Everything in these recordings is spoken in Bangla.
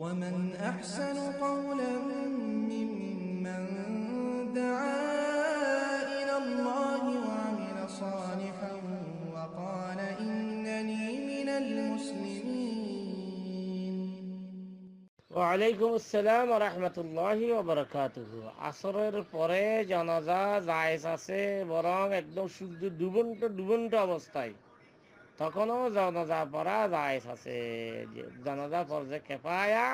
ومن أحسن قولا ممن دعا إلى الله وعمل صالحا وقال إنني من المسلمين ওয়ালাইকুম আসসালাম রহমতুল্লাহি ওবরাকাতুহু আসরের পরে জানাজা জায়েজ আছে বরং একদম শুদ্ধ ডুবন্ত ডুবন্ত অবস্থায় তখনও জানাজা পড়া জায়েজ আছে। যে জানাজা পড়ছে কেফায়া,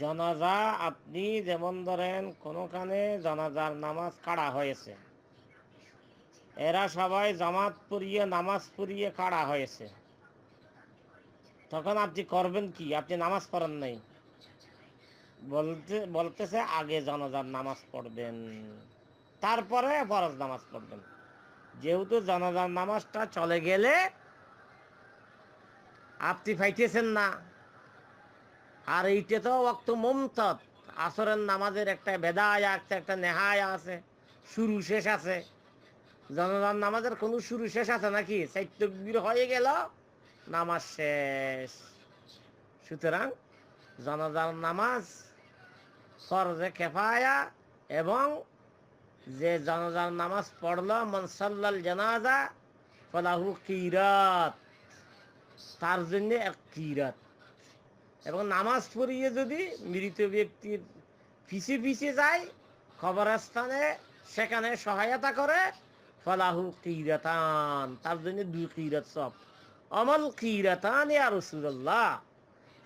জনাজা আপনি যেমন ধরেন কোনোখানে জনাজার নামাজ কাড়া হয়েছে, এরা সবাই জামাত পড়িয়ে, নামাজ পড়িয়ে কাড়া হয়েছে। তখন আপনি করবেন কি? আপনি নামাজ পড়েন নাই? বলতে, বলতেছে আগে জানাজার নামাজ পড়বেন, তারপরে ফরজ নামাজ পড়বেন। যেহেতু জানাজার নামাজটা চলে গেলে আপনি ফাইতেছেন না। আর এইটা তো অক্ত মমতত আসরের নামাজের একটা বেদায়া আছে, একটা নেহায়া আছে, শুরু শেষ আছে। জানাজার নামাজের কোনো শুরু শেষ আছে নাকি? সাইত্যবীর হয়ে গেল, নামাজ শেষ। সুতরাং জানাজার নামাজ ফরজে কেফায়া এবং যে জানাজার নামাজ পড়ল মনসাল্লাল জানাজা, ফলাহু কিরাত। তার জন্য এক কিরাত। এবং নামাজ পড়িয়ে যদি মৃত ব্যক্তির পিছে পিছে যায় খবরস্থানে সেখানে সহায়তা করে, ফলাহু কিরাতান। তার জন্য দুই কিরাত সব। অমল কিরাতান ইয়া রসুল্লাহ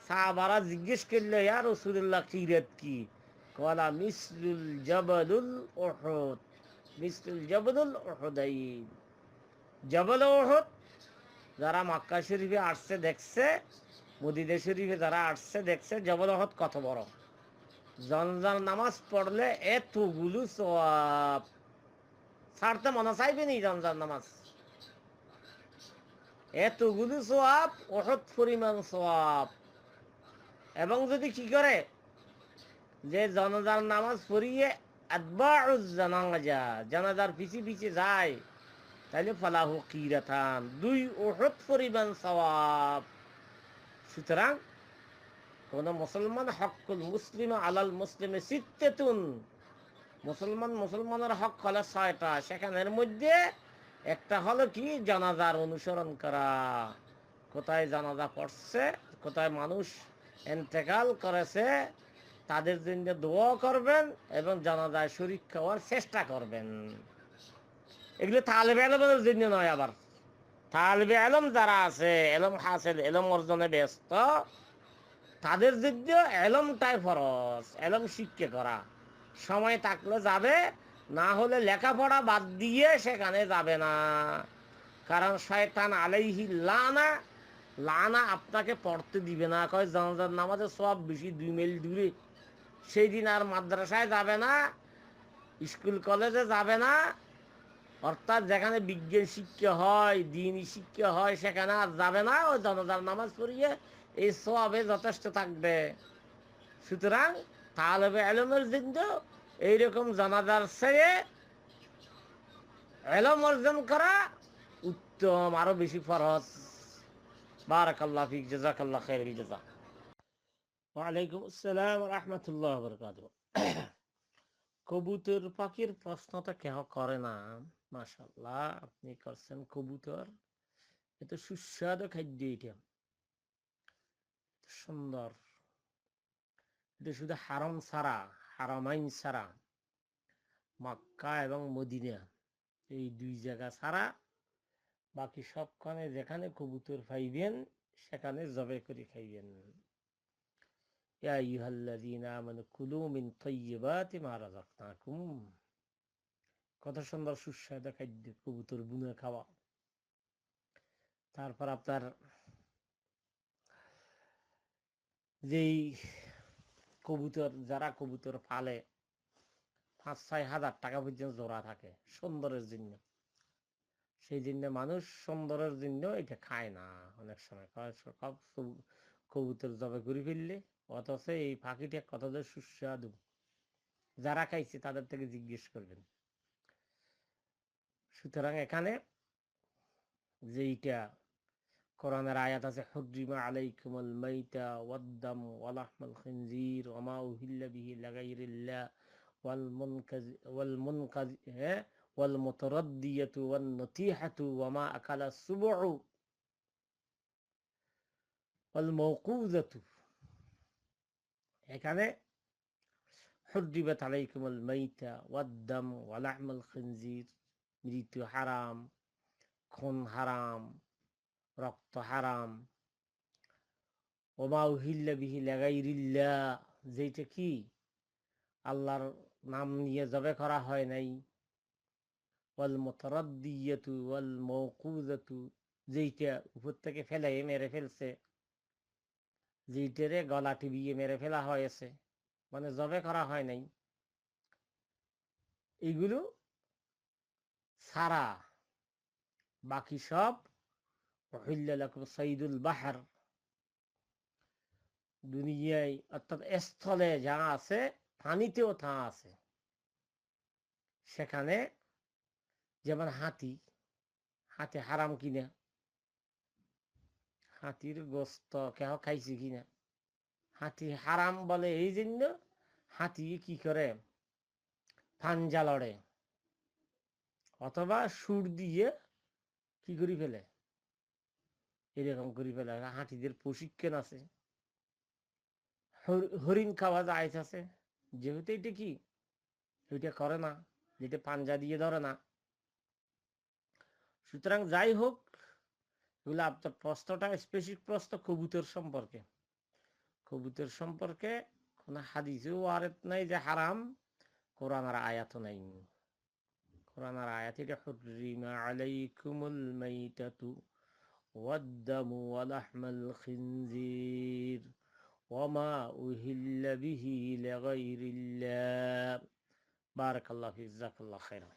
সাহাবারা জিজ্ঞেস করলে, ইয়া রসুল্লাহ কিরাত কি? মিসলুল জবলুল ওহদ জবলুল জবল ওহদ যারা মক্কা শরীফে আসছে, দেখছে, মদিনা শরীফে যারা আসছে, দেখছে জবল ওহদ কত বড়। জনজান নামাজ পড়লে এতগুলো সব ছাড়তে মনে চাইবে নি জনজান নামাজ? এতগুলো সোয়াব ওষুধ পরিমাণ সোয়াব এবং যদি কি করে যে জনজার নামাজ পড়িয়ে জানাজা, জানাজার পিছি পিছি যায়, তাহলে ফলাহু কিরাতান, দুই ওষুধ পরিমাণ সুতরাং কোন মুসলমান হকুল মুসলিম আলাল মুসলিমে সিত্তেতুন। মুসলমান মুসলমানের হক হলো ছয়টা, সেখানের মধ্যে একটা হলো কি? জানাজার অনুসরণ করা। কোথায় জানাজা পড়ছে, কোথায় মানুষ এন্তেকাল করেছে তাদের জন্য দোয়া করবেন এবং জানাজায় শরিক খাওয়ার চেষ্টা করবেন। এগুলো তালবে আলমের জন্য নয় আবার। তালবে আলম যারা আছে, এলম হাসেল, এলম অর্জনে ব্যস্ত, তাদের জন্য এলমটাই ফরজ, এলম শিক্ষা করা। সময় থাকলে যাবে, না হলে লেখাপড়া বাদ দিয়ে সেখানে যাবে না। কারণ শয়তান আলাইহি লানা লানা আপনাকে পড়তে দিবে না। কয় জানাজার নামাজে সব বেশি, দুই মাইল দূরে। সেই দিন আর মাদ্রাসায় যাবে না, স্কুল কলেজে যাবে না। অর্থাৎ যেখানে বিজ্ঞান শিক্ষা হয়, দিনই শিক্ষা হয়, সেখানে আর যাবে না। ওই জানাজার নামাজ পড়িয়ে এই সবে যথেষ্ট থাকবে। সুতরাং তাহলে এলমের জন্য এইরকম জানাজার চেয়ে এলম অর্জন করা উত্তম, আরও বেশি ফরজ। বারাকাল্লাহ ফিক জাজাকাল্লাহ খাইরুল জাজা ওয়ালাইকুম আসসালাম রাহমাতুল্লাহ বরকাতুহু। কবুতর পাখির প্রশ্নটা কেহ করে না? মাশাআল্লাহ, আপনি করছেন কবুতর। এত সুস্বাদু খাদ্য এটা। সুন্দর। এটা শুধু হারম সারা হারামাইন সারা মক্কা এবং মদিনা, এই দুই জায়গা ছাড়া বাকি সবখানে যেখানে কবুতর পাইবেন, সেখানে জবে করে খাইবেন। আমানু কুলু মিন তাইয়্যিবাতি মা রাযাকনাকুম কত সুন্দর সুস্বাদু খাদ্য কবুতর, বুনে খাওয়া। তারপর আপনার যেই কবুতর, যারা কবুতর পালে পাঁচ ছয় হাজার টাকা পর্যন্ত জোড়া থাকে, সুন্দরের জন্য। সেই জন্য মানুষ সুন্দরের জন্য এটা খায় না। অনেক সময় কবুতর জবে ঘুরে ফেললে অথচ এই পাখিটা কত যে সুস্বাদু। যারা খাইছে তাদের থেকে জিজ্ঞেস করবেন। সুতরাং এখানে যে এইটা কোরআনের আয়াত আছে হুররিমা আলাইকুমুল মাইতা ওয়াদ্দাম ওয়ালাহমাল খিনজির ওমা উহিল্লা বিহি লাগাইরিল্লাহ ওয়াল মুনকাজ ওয়াল মুনকাজ হ্যাঁ ওয়াল মুতারাদ্দিয়াতু ওয়ান নতিহাতু ওয়ামা আকালা সুবউ ওয়াল মাওকুযাতু এখানে হুররিমাত আলাইকুমুল মাইতা ওয়াদ্দাম ওয়ালাহমাল খিনজির মৃত্যু হারাম, খুন হারাম, রক্ত হারাম। ওমা উহিল্লা বিহি লাগাইরিল্লা যেটা কি? আল্লাহর নাম নিয়ে জবে করা হয় নাই। ওয়াল মোতরদ্দিয়াতু ওয়াল মৌকুজাতু যেইটা উপর থেকে ফেলে মেরে ফেলছে। যেইটারে গলা টিভিয়ে মেরে ফেলা হয়েছে। মানে জবে করা হয় নাই। এইগুলো সারা বাকি সব সাইদুল বাহার। দুনিয়ায় অর্থাৎ স্থলে যা আছে, পানিতেও তা আছে। সেখানে যেমন হাতি হাতি হারাম কিনা? হাতির গোস্ত কেহ খাইছে কিনা হাতি হারাম বলে এই জন্য হাতি কি করে? ফাঞ্জা লড়ে। অথবা সুর দিয়ে কি করি ফেলে? এরকম করি ফেলে। হাতিদের প্রশিক্ষণ আছে। হরিণ খাওয়া যায় আছে। যেহেতু এটা কি? ওইটা করে না। যেটা পাঞ্জা দিয়ে ধরে না। সুতরাং যাই হোক এগুলো আপনার প্রশ্নটা স্পেসিফিক প্রশ্ন কবুতর সম্পর্কে কবুতর সম্পর্কে কোন হাদিসেও আরেত নাই যে হারাম কোরআন আর আয়াত নাই কোরআন আর আয়াত এটা হুরিমা আলাইকুমুল মাইতাতু والدم ولحم الخنزير وما أهل به لغير الله بارك الله فيك جزاك الله خيرا